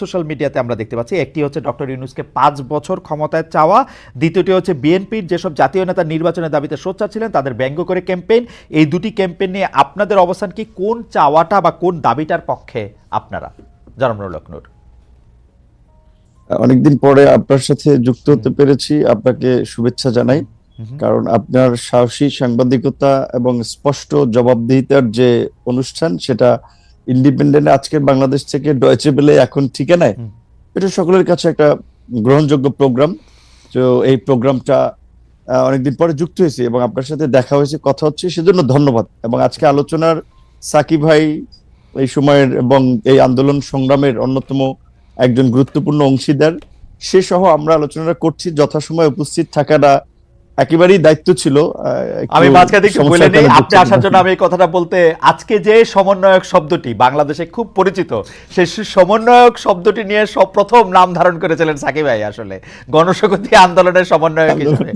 Social মিডিয়াতে আমরা দেখতে পাচ্ছি একটি হচ্ছে ডক্টর ইউনুসকে পাঁচ বছর ক্ষমতায় চাওয়া দ্বিতীয়টি হচ্ছে বিএনপির যেসব জাতীয় নেতা নির্বাচনের দাবিতে সোচ্চার ছিলেন তাদের ব্যঙ্গ করে ক্যাম্পেইন। এই দুটি ক্যাম্পেইন নিয়ে আপনাদের অবস্থান কি কোন চাওয়াটা বা কোন দাবিটার পক্ষে আপনারা? জনমনুল লক্ষ্ণৌর অনেকদিন পরে আপনার সাথে যুক্ত হতে পেরেছি আপনাকে শুভেচ্ছা জানাই। কারণ আপনার সাহসী সাংবাদিকতা এবং স্পষ্ট জবাবদিহিতার যে অনুষ্ঠান সেটা ইন্ডিপেন্ডেন্ট আজকের বাংলাদেশ থেকে ডয়েচে বেলে এখন ঠিকানায়। এটা সকলের কাছে একটা গ্রহণযোগ্য প্রোগ্রাম তো এই প্রোগ্রামটা অনেকদিন পরে যুক্ত হয়েছে এবং আপনার সাথে দেখা হয়েছে কথা হচ্ছে সেজন্য ধন্যবাদ। এবং আজকে আলোচনার সাকি ভাই এই সময়ের এবং এই আন্দোলন সংগ্রামের অন্যতম একজন গুরুত্বপূর্ণ অংশীদার। সে সহ আমরা আলোচনাটা করছি যথাসময়ে উপস্থিত থাকাটা একেবারেই দায়িত্ব ছিল আমি মাঝখানে একটু বলে নেই আপনি আসার জন্য আমি এই কথাটা বলতে আজকে যে সমন্বয়ক শব্দটি বাংলাদেশে খুব পরিচিত সে সমন্বয়ক শব্দটি নিয়ে সব প্রথম নাম ধারণ করেছিলেন সাকিব ভাই আসলে গণশক্তি আন্দোলনের সমন্বয়ক হিসেবে।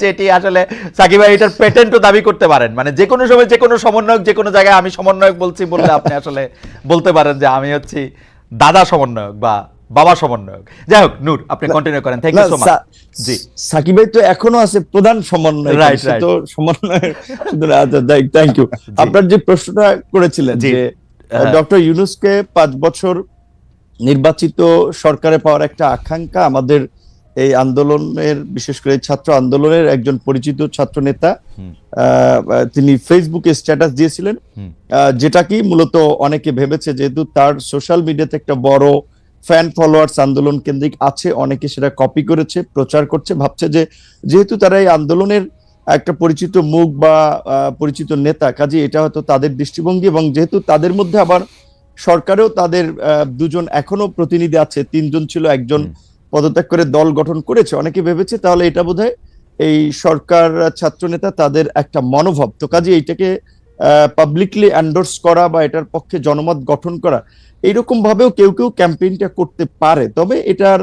যেটি আসলে সাকিব ভাই এটার পেটেন্টও দাবি করতে পারেন মানে যে কোনো সময় যে কোনো সমন্বয়ক যে কোনো জায়গায় আমি সমন্বয়ক বলছি বললে আপনি আসলে বলতে পারেন যে আমি হচ্ছি দাদা সমন্বয়ক বা বাবা সমন্বয়ক। যাই হোক নূর আপনি কন্টিনিউ করেন। Thank you so much ji Sakib ভাই তো এখনও আছে প্রধান সমন্বয় Right, right. তো সমন্বয় থ্যাংক ইউ আপনার যে প্রশ্নটা করেছিলেন যে হ্যাঁ। ডক্টর ইউনুসকে পাঁচ বছর নির্বাচিত সরকারে পাওয়ার একটা আকাঙ্ক্ষা আমাদের এই আন্দোলনের বিশেষ করে ছাত্র আন্দোলনের একজন পরিচিত ছাত্র নেতা আহ, তিনি ফেসবুকে স্ট্যাটাস দিয়েছিলেন। আহ, যেটা কি মূলত অনেকে ভেবেছে যেহেতু তার সোশ্যাল মিডিয়াতে একটা বড় ফ্যান ফলোয়ার্স আন্দোলন কেন্দ্রিক আছে অনেকে সেটা কপি করেছে প্রচার করছে ভাবছে যে যেহেতু তারা এই আন্দোলনের একটা পরিচিত মুখ বা পরিচিত নেতা কাজে এটা হয়তো তাদের দৃষ্টিভঙ্গি এবং যেহেতু তাদের মধ্যে আবার সরকারেও তাদের দুজন এখনও প্রতিনিধি আছে তিনজন ছিল একজন পদত্যাগ করে দল গঠন করেছে অনেকে ভেবেছে তাহলে এটা বোধহয় এই সরকার ছাত্র নেতা তাদের একটা মনোভাব। তো কাজে এইটাকে পাবলিকলি এন্ডোর্স করা বা এটার পক্ষে জনমত গঠন করা এইরকম ভাবেও কেউ কেউ ক্যাম্পেইনটা করতে পারে। তবে এটার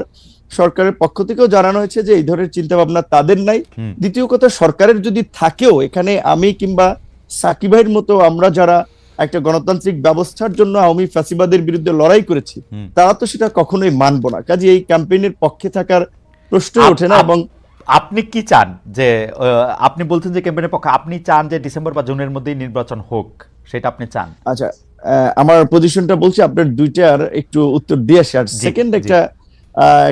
সরকারের পক্ষ থেকেও জানানো হয়েছে যে এই ধরনের চিন্তা ভাবনা তাদের নাই। দ্বিতীয় কথা সরকারের যদি থাকেও এখানে আমি কিংবা সাকিবের মতো আমরা যারা একটা গণতান্ত্রিক ব্যবস্থার জন্য আওয়ামী ফ্যাসিবাদের বিরুদ্ধে লড়াই করেছি তারা তো সেটা কখনোই মানবো না। কাজে এই ক্যাম্পেইনের পক্ষে থাকার প্রশ্ন ওঠে না এবং আপনি কি চান যে আপনি বলছেন যে ক্যাম্পেইনের পক্ষে আপনি চান যে ডিসেম্বর বা জুনের মধ্যেই নির্বাচন হোক সেটা আপনি চান? আচ্ছা আমার পজিশনটা বলছি আপনার দুইটার একটু উত্তর দিয়ে আসি। আর সেকেন্ড একটা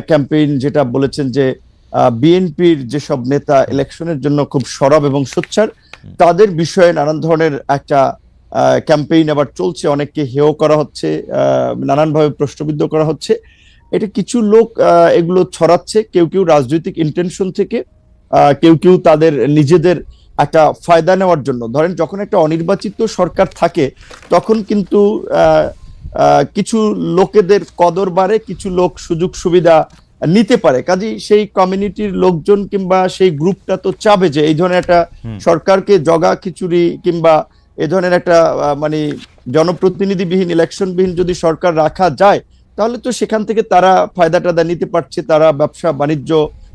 ক্যাম্পেইন যেটা বলেছেন যে বিএনপির যেসব নেতা ইলেকশনের জন্য খুব সরব এবং সোচ্চার তাদের বিষয়ে নানান ধরনের একটা ক্যাম্পেইন আবার চলছে অনেককে হেয় করা হচ্ছে নানানভাবে প্রশ্নবিদ্ধ করা হচ্ছে। এটা কিছু লোক এগুলো ছড়াচ্ছে কেউ কেউ রাজনৈতিক ইন্টেনশন থেকে কেউ কেউ তাদের নিজেদের একটা ফায়দা নেওয়ার জন্য। ধরেন যখন একটা অনির্বাচিত সরকার থাকে তখন কিন্তু কিছু লোকেদের কদর বাড়ে কিছু লোক সুযোগ সুবিধা নিতে পারে। কাজেই সেই কমিউনিটির লোকজন কিংবা সেই গ্রুপটা তো চাবে যে এই ধরনের একটা সরকারকে জগা খিচুড়ি কিংবা এ ধরনের একটা মানে জনপ্রতিনিধিবিহীন ইলেকশনবিহীন যদি সরকার রাখা যায় তাহলে তো সেখান থেকে তারা ফায়দা টাদা নিতে পারছে। তারা ব্যবসা বাণিজ্য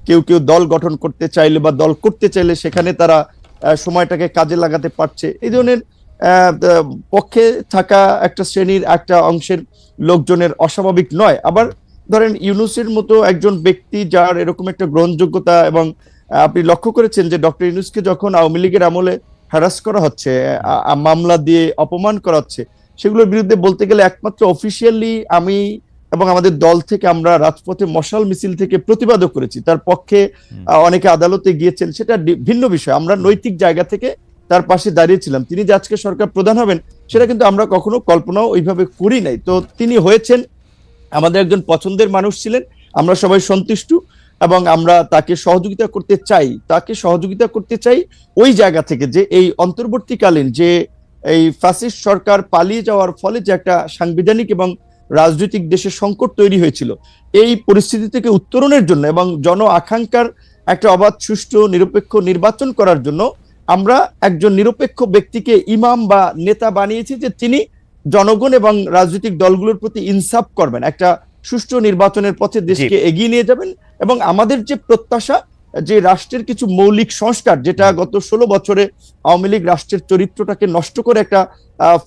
কেউ কেউ দল গঠন করতে চাইলে বা দল করতে চাইলে সেখানে তারা সময়টাকে কাজে লাগাতে পারছে। এই ধরনের পক্ষে থাকা একটা শ্রেণির একটা অংশের লোকজনের অস্বাভাবিক নয়। আবার ধরেন ইউনুসের মতো একজন ব্যক্তি যার এরকম একটা গ্রহণযোগ্যতা এবং আপনি লক্ষ্য করেছেন যে ডক্টর ইউনুসকে যখন আওয়ামী লীগের আমলে হ্যারাস করা হচ্ছে মামলা দিয়ে অপমান করা হচ্ছে, সেগুলোর বিরুদ্ধে বলতে গেলে একমাত্র অফিসিয়ালি আমি এবং আমাদের দল থেকে আমরা রাজপথে মশাল মিছিল থেকে প্রতিবাদও করেছি। তার পক্ষে অনেকে আদালতে গিয়েছেন সেটা ভিন্ন বিষয়। আমরা নৈতিক জায়গা থেকে তার পাশে দাঁড়িয়েছিলাম। তিনি যে আজকে সরকার প্রধান হবেন সেটা কিন্তু আমরা কখনো কল্পনাও ওইভাবে করি নাই। তো তিনি হয়েছেন আমাদের একজন পছন্দের মানুষ ছিলেন আমরা সবাই সন্তুষ্ট এবং আমরা তাকে সহযোগিতা করতে চাই। তাকে সহযোগিতা করতে চাই ওই জায়গা থেকে যে এই অন্তর্বর্তীকালীন যে এই ফ্যাসিস্ট সরকার পালিয়ে যাওয়ার ফলে যে একটা সাংবিধানিক এবং রাজনৈতিক দেশের সংকট তৈরি হয়েছিল। এই পরিস্থিতি থেকে উত্তরণের জন্য এবং জন আকাঙ্ক্ষার একটা অবাধ সুষ্ঠু নিরপেক্ষ নির্বাচন করার জন্য আমরা একজন নিরপেক্ষ ব্যক্তিকে ইমাম বা নেতা বানিয়েছি যে তিনি জনগণ এবং রাজনৈতিক দলগুলোর প্রতি ইনসাফ করবেন। একটা সুষ্ঠু নির্বাচনের পথে দেশকে এগিয়ে নিয়ে যাবেন এবং আমাদের যে প্রত্যাশা যে রাষ্ট্রের কিছু মৌলিক সংস্কার যেটা গত ষোলো বছরে আওয়ামী লীগ রাষ্ট্রের চরিত্রটাকে নষ্ট করে একটা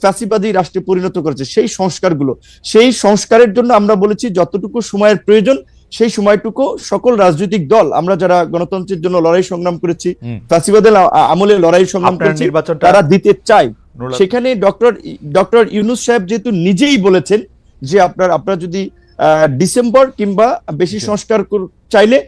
ফ্যাসিবাদী রাষ্ট্রে পরিণত করেছে সেই সংস্কারগুলো। সেই সংস্কারের জন্য আমরা বলেছি যতটুকু সময়ের প্রয়োজন সেই সময়টুকু সকল রাজনৈতিক দল আমরা যারা গণতন্ত্রের জন্য লড়াই সংগ্রাম করেছি। ফ্যাসিবাদের আমলে লড়াই সংগ্রাম করেছি তারা দিতে চায়। নুরুল- সেখানে ডক্টর ডক্টর ইউনুস সাহেব যেহেতু নিজেই বলেছেন যে আপনার আপনারা যদি আহ, ডিসেম্বর কিংবা বেশি সংস্কার চাইলে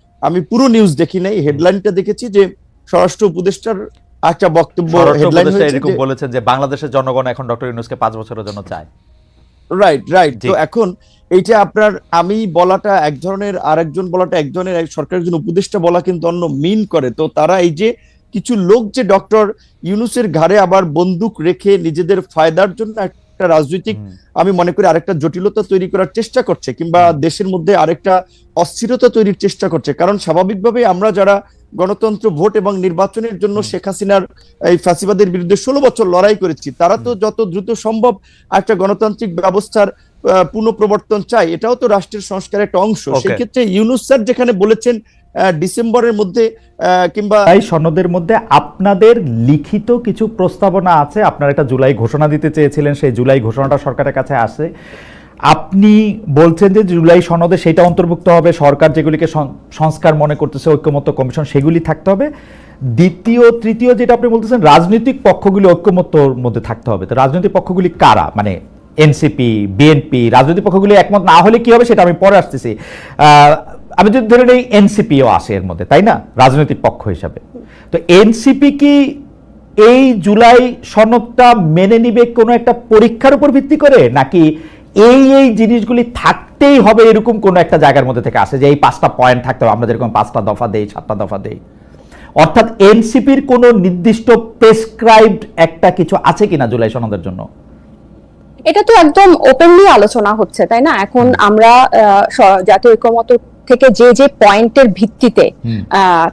আমি পুরো নিউজ দেখি নাই হেডলাইনটা দেখেছি যে স্বরাষ্ট্র উপদেষ্টার একটা বক্তব্য হেডলাইন এরকম বলেছেন যে বাংলাদেশের জনগণ এখন ডক্টর ইউনুসকে পাঁচ বছরের জন্য চায়। রাইট রাইট তো এখন এইটা আপনার আমি বলাটা এক ধরনের আরেকজন বলাটা এক ধরনের এক সরকার একজন উপদেষ্টা বলা কিন্তু অন্য মিন করে। তো তারা এই যে কিছু লোক যে ডক্টর ইউনুসের ঘাড়ে আবার বন্দুক রেখে নিজেদের ফায়দার জন্য একটা রাজনৈতিক আমি মনে করি আরেকটা জটিলতা তৈরি করার চেষ্টা করছে কিংবা দেশের মধ্যে আরেকটা অস্থিরতা তৈরির চেষ্টা করছে। কারণ স্বাভাবিকভাবে আমরা যারা গণতন্ত্র ভোট এবং নির্বাচনের জন্য শেখ হাসিনার এই ফ্যাসিবাদের বিরুদ্ধে ষোলো বছর লড়াই করেছি তারা তো যত দ্রুত সম্ভব একটা গণতান্ত্রিক ব্যবস্থার পুনঃপ্রবর্তন চাই এটাও তো রাষ্ট্রের সংস্কারের একটা অংশ. সেই ইউনুস স্যার যেখানে বলেছেন ডিসেম্বরের মধ্যে কিংবা তাই সনদের মধ্যে আপনাদের লিখিত কিছু প্রস্তাবনা আছে। আপনারা একটা জুলাই ঘোষণা দিতে চেয়েছিলেন, সেই জুলাই ঘোষণাটা সরকারের কাছে আসে। আপনি বলছেন যে জুলাই সনদে সেটা অন্তর্ভুক্ত হবে, সরকার যেগুলিকে সংস্কার মনে করতেছে, ঐক্যমত্য কমিশন, সেগুলি থাকতে হবে। দ্বিতীয়, তৃতীয় যেটা আপনি বলতেছেন, রাজনৈতিক পক্ষগুলি ঐক্যমত্যর মধ্যে থাকতে হবে। তো রাজনৈতিক পক্ষগুলি কারা? মানে এনসিপি, বিএনপি, রাজনৈতিক পক্ষগুলি একমত না হলে কি হবে সেটা আমি পরে আসতেছি। আমি যদি ধরে নেই এনসিপিও আসে এর মধ্যে তাই না? রাজনৈতিক পক্ষ হিসাবে। তো এনসিপি কি এই জুলাই সনদটা মেনে নিবে কোনো একটা পরীক্ষার উপর ভিত্তি করে? নাকি এই এই জিনিসগুলি থাকতেই হবে এরকম কোনো একটা জায়গার মধ্যে থেকে আসে যে এই পাঁচটা পয়েন্ট থাকতে হবে আমরা যেরকম পাঁচটা দফা দেই সাতটা দফা দেই? অর্থাৎ এনসিপির কোনো নির্দিষ্ট প্রেসক্রাইবড একটা কিছু আছে কিনা জুলাই সনদের জন্য? এটা তো একদম ওপেনলি আলোচনা হচ্ছে তাই না? এখন আমরা জাতীয় ঐক্যমত থেকে যে যে পয়েন্টের ভিত্তিতে।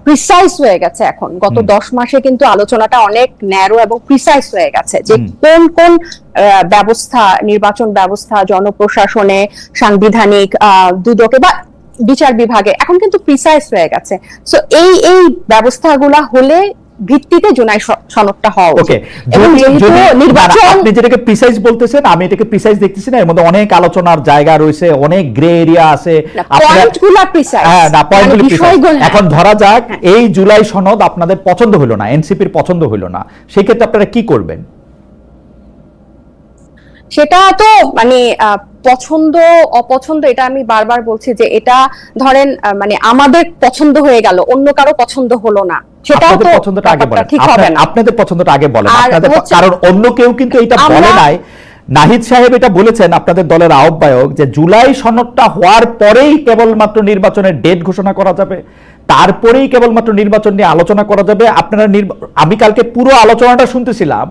প্রিসাইজ হয়ে গেছে এখন। গত দশ মাসে কিন্তু আলোচনাটা অনেক ন্যারো এবং প্রিসাইজ হয়ে গেছে যে কোন কোন ব্যবস্থা নির্বাচন ব্যবস্থা জনপ্রশাসনে সাংবিধানিক আহ, দুদকে বা বিচার বিভাগে এখন কিন্তু প্রিসাইজ হয়ে গেছে। সো এই এই ব্যবস্থাগুলা হলে ভিত্তিতে জুলাই স- সনদটা হওয়া ওকে যেহেতু নির্বাচন আপনি যেটাকে প্রিসাইজ বলতেছেন আমি এটাকে প্রিসাইজ দেখতেছি না এর মধ্যে অনেক আলোচনার জায়গা রয়েছে অনেক গ্রে এরিয়া আছে। আপনারা- প্রিসাইজ হ্যাঁ না পয়েন্টগুলি বিষয়গুলো হ্যাঁ। এখন ধরা যাক এই জুলাই সনদ আপনাদের পছন্দ হলো না এনসিপির পছন্দ হলো না। সেই ক্ষেত্রে আপনারা কি করবেন? সেটা তো মানে পছন্দ অপছন্দ এটা আমি বারবার বলছি যে এটা ধরেন মানে আমাদের পছন্দ হয়ে গেল অন্য কারও পছন্দ হলো না। সেটাও তো পছন্দটা আগে বলেন। আপনাদের পছন্দটা আগে বলেন। আপনাদের কারণ অন্য কেউ কিন্তু এটা বলে নাই। নাহিদ সাহেব এটা বলেছেন আপনাদের দলের আহ্বায়ক যে জুলাই সনদটা হওয়ার পরেই কেবলমাত্র নির্বাচনের ডেট ঘোষণা করা যাবে। তারপরেই কেবলমাত্র নির্বাচন নিয়ে আলোচনা করা যাবে। আপনারা আমি কালকে পুরো আলোচনাটা শুনতেছিলাম।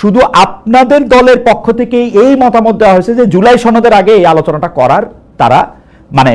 শুধু আপনাদের দলের পক্ষ থেকে এই মতামত দেওয়া হয়েছে যে জুলাই সনদের আগে এই আলোচনাটা করার তারা মানে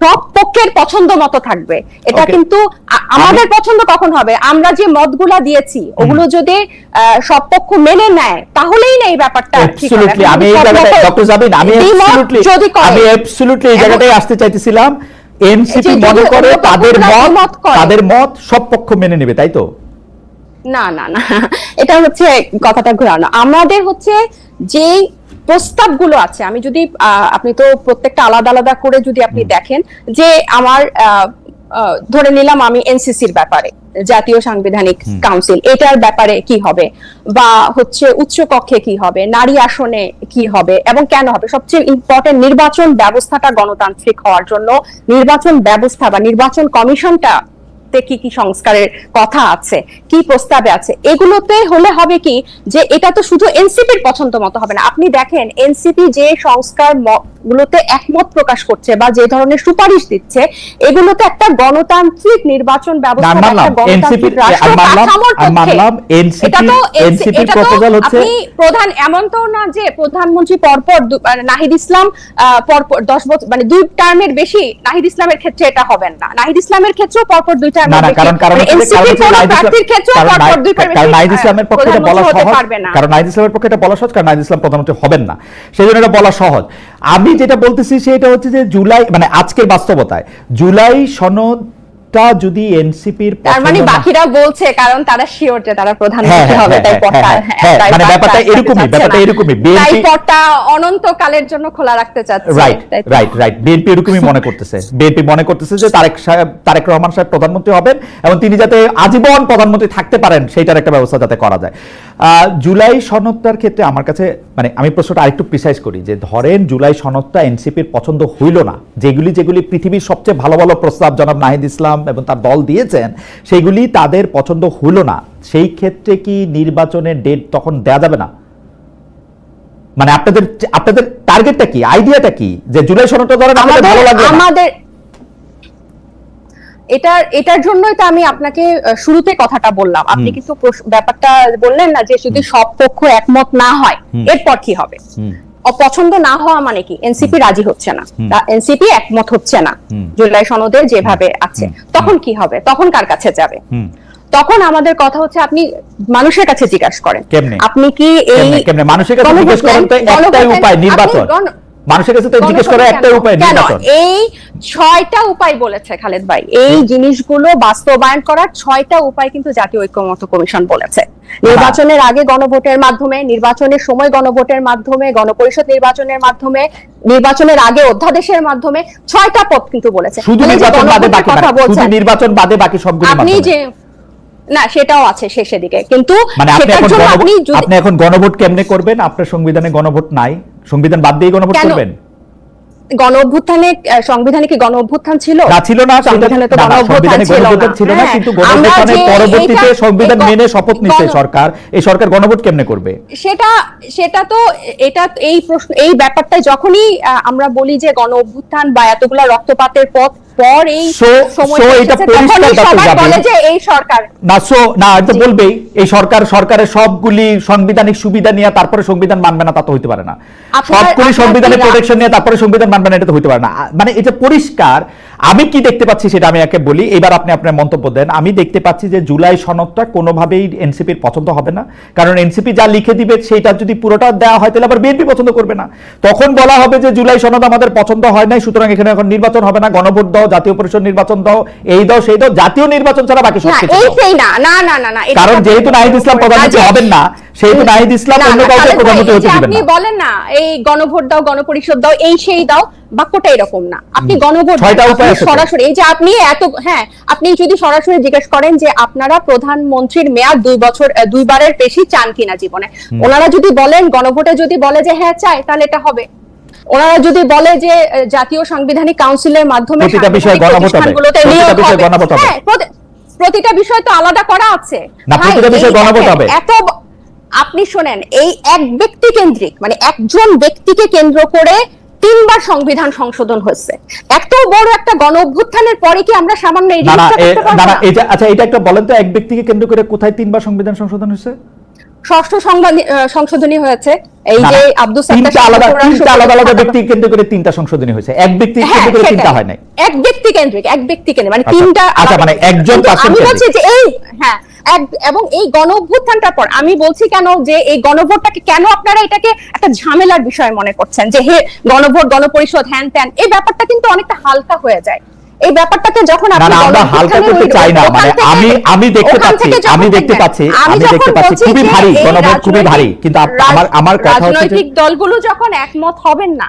সব পক্ষের পছন্দ মতো থাকবে। এটা কিন্তু আমাদের পছন্দ কখন হবে? আমরা যে মতগুলা দিয়েছি ওগুলো যদি সব পক্ষ মেনে নেয় তাহলেই না এই ব্যাপারটা আমি এই ডক্টর জাবিন আমি আমি এই জায়গাটায় আসতে চাইতেছিলাম। এনসিপি মনে করে তাদের মত তাদের মত সব পক্ষ মেনে নেবে তাই তো? না না না। এটা হচ্ছে কথাটা ঘোরানো। আমাদের হচ্ছে যে প্রস্তাবগুলো আছে। আমি যদি আপনি তো প্রত্যেকটা আলাদা আলাদা করে যদি আপনি দেখেন যে আমার ধরে নিলাম আমি এনসিসির ব্যাপারে জাতীয় সাংবিধানিক কাউন্সিল এটার ব্যাপারে কি হবে? বা হচ্ছে উচ্চ কক্ষে কি হবে? নারী আসনে কি হবে? এবং কেন হবে? সবচেয়ে ইম্পর্টেন্ট নির্বাচন ব্যবস্থাটা গণতান্ত্রিক হওয়ার জন্য নির্বাচন ব্যবস্থা বা নির্বাচন কমিশনটা তে কি কি সংস্কারের কথা আছে, কি প্রস্তাবে আছে, এগুলোতে হলে হবে কি যে এটা তো শুধু এনসিপির পছন্দ মতো হবে না। আপনি দেখেন, এনসিপি যে সংস্কার গুলোতে একমত প্রকাশ করছে বা যে ধরনের সুপারিশ দিচ্ছে এগুলোতে একটা গণতান্ত্রিক নির্বাচন ব্যবস্থা একটা গণতান্ত্রিক রাষ্ট্র মানলাম এটা তো প্রপোজাল হচ্ছে আপনি প্রধান এমন তো না যে প্রধানমন্ত্রী পরপর মানে নাহিদ ইসলাম পরপর দশ বছর মানে দুই টার্মের বেশি নাহিদ ইসলামের ক্ষেত্রে এটা হবেন না। নাহিদ ইসলামের ক্ষেত্রেও পরপর দুই টার্মের না কারণ নাহিদ ইসলাম- প্রার্থীর ক্ষেত্রেও পরপর দুই টার্ম কারণ নাহিদ ইসলামের পক্ষে এটা বলা সহজ। পারবে কারণ নাহিদ ইসলামের পক্ষে এটা বলা সহজ কারণ নাহিদ ইসলাম প্রধানমন্ত্রী হবেন না সেই জন্য এটা বলা সহজ। আমি যেটা বলতেছি সেটা হচ্ছে যে জুলাই মানে আজকের বাস্তবতায় জুলাই সনদটা যদি এনসিপির তার মানে বাকিরা বলছে কারণ তারা শিওর যে তারা প্রধানমন্ত্রী হ্যাঁ, হবে তাই হ্যাঁ, পটটা হ্যাঁ, তাই মানে ব্যাপারটা এরকমই, ব্যাপারটা এরকমই। তাই পটটা অনন্তকালের জন্য খোলা রাখতে চাচ্ছে রাইট রাইট রাইট বিএনপি এরকমই মনে করতেছে। বিএনপি মনে করতেছে যে তারেক সাহেব তারেক রহমান সাহেব প্রধানমন্ত্রী হবেন এবং তিনি যাতে আজীবন প্রধানমন্ত্রী থাকতে পারেন সেইটার একটা ব্যবস্থা যাতে করা যায়। জুলাই সনদটার ক্ষেত্রে আমার কাছে মানে আমি প্রশ্নটা আরেকটু প্রিসাইজ করি, যে ধরেন জুলাই সনদটা এনসিপির পছন্দ হইল না, যেগুলি যেগুলি পৃথিবীর সবচেয়ে ভালো ভালো প্রস্তাব জনাব নাহিদ ইসলাম এবং তার দল দিয়েছেন সেইগুলি তাদের পছন্দ হইল না, সেই ক্ষেত্রে কি নির্বাচনের ডেট তখন দেয়া যাবে না? মানে আপনাদের আপনাদের টার্গেটটা কি আইডিয়াটা কি, যে জুলাই সনদটা ধরেন আমাদের ভালো লাগবে আমাদের এটার এটার জন্যই তো আমি আপনাকে শুরুতে কথাটা বললাম। আপনি কিন্তু ব্যাপারটা বললেন না যে যদি সব পক্ষ একমত না হয় এরপর কি হবে? অপছন্দ না হওয়া মানে কি? এনসিপি রাজি হচ্ছে না। এনসিপি একমত হচ্ছে না। জুলাই সনদে যেভাবে আছে। তখন কি হবে? তখন কার কাছে যাবে? তখন আমাদের কথা হচ্ছে আপনি মানুষের কাছে জিজ্ঞাসা করেন। আপনি কি এই মানুষের কাছে জিজ্ঞেস করেন তো একটাই উপায় নির্বাচন। মানুষের কাছে তো জিজ্ঞেস কেন? একটাই উপায় কেন? এই ছয়টা উপায় বলেছে খালেদ ভাই। এই জিনিসগুলো বাস্তবায়ন করার ছয়টা উপায় কিন্তু জাতীয় ঐক্যমত্য কমিশন বলেছে। নির্বাচনের আগে গণভোটের মাধ্যমে নির্বাচনের সময় গণভোটের মাধ্যমে গণপরিষদ নির্বাচনের মাধ্যমে নির্বাচনের আগে অধ্যাদেশের মাধ্যমে ছয়টা পথ কিন্তু বলেছে। শুধু নির্বাচন বাদে বাকি কথা মানে শুধু নির্বাচন বাদে বাকি সবগুলো আপনি যে না সেটাও আছে শেষের দিকে। কিন্তু মানে আপনি এখন গণভোট কেমনে করবেন? আপনার সংবিধানে গণভোট নাই। সংবিধান বাদ দিয়ে গণভোট করবেন? গণ অভ্যুত্থানে সংবিধানে কি গণ অভ্যুত্থান ছিল? না ছিল না সংবিধানে তো না, না, গণ অভ্যুত্থান ছিল না। ছিল না কিন্তু আমরা গণভোটের পরবর্তীতে সংবিধান মেনে শপথ নিচ্ছে সরকার এই সরকার গণভোট কেমনে করবে? সেটা সেটা তো এটা এই প্রশ্ন এই ব্যাপারটা যখনই আমরা বলি যে গণ অভ্যুত্থান বা এতগুলা রক্তপাতের পথ পর এই এটা পরিষ্কার বলে যে এই সরকার। না সো না এটা বলবেই এই সরকার সরকারের সবগুলি সাংবিধানিক সুবিধা নিয়ে তারপরে সংবিধান মানবে না তা তো হইতে পারে না। সবগুলি সংবিধানের প্রোটেকশন নিয়ে তারপরে সংবিধান মানবে না এটা তো হইতে পারে না। মানে এটা পরিষ্কার আমি কি দেখতে পাচ্ছি সেটা আমি একে বলি। এবার আপনি আপনার মন্তব্য দেন। আমি দেখতে পাচ্ছি যে জুলাই সনদটা কোনোভাবেই এনসিপির পছন্দ হবে না। কারণ এনসিপি যা লিখে দিবে সেইটা যদি পুরোটা দেওয়া হয় তাহলে আবার বিএনপি পছন্দ করবে না। তখন বলা হবে যে জুলাই সনদ আমাদের পছন্দ হয় নাই সুতরাং এখানে এখন নির্বাচন হবে না। গণভোট দাও জাতীয় পরিষদ নির্বাচন দাও এই দাও সেই দাও জাতীয় নির্বাচন ছাড়া বাকি সব কিছু এই দাও। সেই না না না না না কারণ যেহেতু নাহিদ ইসলাম প্রধানমন্ত্রী হবেন না সেহেতু নাহিদ ইসলাম অন্য কাউকে প্রধানমন্ত্রী হতে দিবেন আপনি বলেন না এই গণভোট দাও গণপরিষদ দাও এই সেই দাও বাক্যটা এরকম না। আপনি গণভোট তো। সরাসরি এই যে আপনি এত হ্যাঁ আপনি যদি সরাসরি জিজ্ঞেস করেন যে আপনারা প্রধানমন্ত্রীর মেয়াদ দুই বছর দুইবারের বেশি চান কিনা জীবনে ওনারা যদি বলেন গণভোটে যদি বলে যে হ্যাঁ চাই তাহলে এটা হবে। ওনারা যদি বলে যে জাতীয় সাংবিধানিক কাউন্সিলের মাধ্যমে প্রতিটা বিষয়ে তো আলাদা করা আছে। না, প্রতিটা বিষয় গণভোট হবে। এত আপনি শোনেন এই এক ব্যক্তি কেন্দ্রিক মানে একজন ব্যক্তিকে কেন্দ্র করে তিনবার সংবিধান সংশোধন হয়েছে। এত বড় একটা গণ অভ্যুত্থানের পরে কি আমরা সামান্য এই জিনিসটা? এটা আচ্ছা এটা একটা বলেন তো এক ব্যক্তিকে কেন্দ্র করে কোথায় তিনবার সংবিধান সংশোধন হয়েছে? ষষ্ঠ সংবাদ- সংশোধনী হয়েছে। এই যে আব্দুল তিনটা আলাদা তিনটা আলাদা আলাদা শরীফ ব্যক্তিকে কেন্দ্র করে তিনটা সংশোধনী হয়েছে। এক ব্যক্তি হ্যাঁ, কেন্দ্র করে তিনটা হয় নাই। এক ব্যক্তি কেন্দ্রিক এক ব্যক্তি কেন্দ্রিক মানে আচ্ছা, তিনটা আচ্ছা, মানে একজন আমি বলছি যে এই হ্যাঁ এবং এই গণ অভ্যুত্থানটার পর আমি বলছি কেন যে এই গণভোটটাকে কেন আপনারা এটাকে একটা ঝামেলার বিষয় মনে করছেন? যে হে গণভোট গণপরিষদ হ্যান ত্যান এই ব্যাপারটা কিন্তু অনেকটা হালকা হয়ে যায়। এই ব্যাপারটাকে যখন না আপনি আমরা হালকা করতে চাই না মানে আমি আমি দেখতে পাচ্ছি আমি দেখতে পাচ্ছি আমি আমি দেখতে পাচ্ছি খুবই ভারী গণভোট খুবই ভারী কিন্তু আমার আমার কথা হচ্ছে রাজনৈতিক দলগুলো যখন একমত হবেন না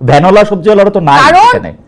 ভ্যানওয়ালা ওলারও তো নাই কারণ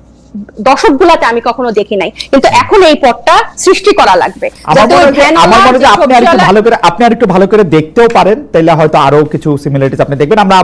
দশক গুলাতে আমি কখনো দেখি নাই। কিন্তু এখন এই পথটা সৃষ্টি করা লাগবে। আপনি আর একটু ভালো করে দেখতেও পারেন তাহলে হয়তো আরও কিছু সিমিলারিটিস আপনি দেখবেন। আমরা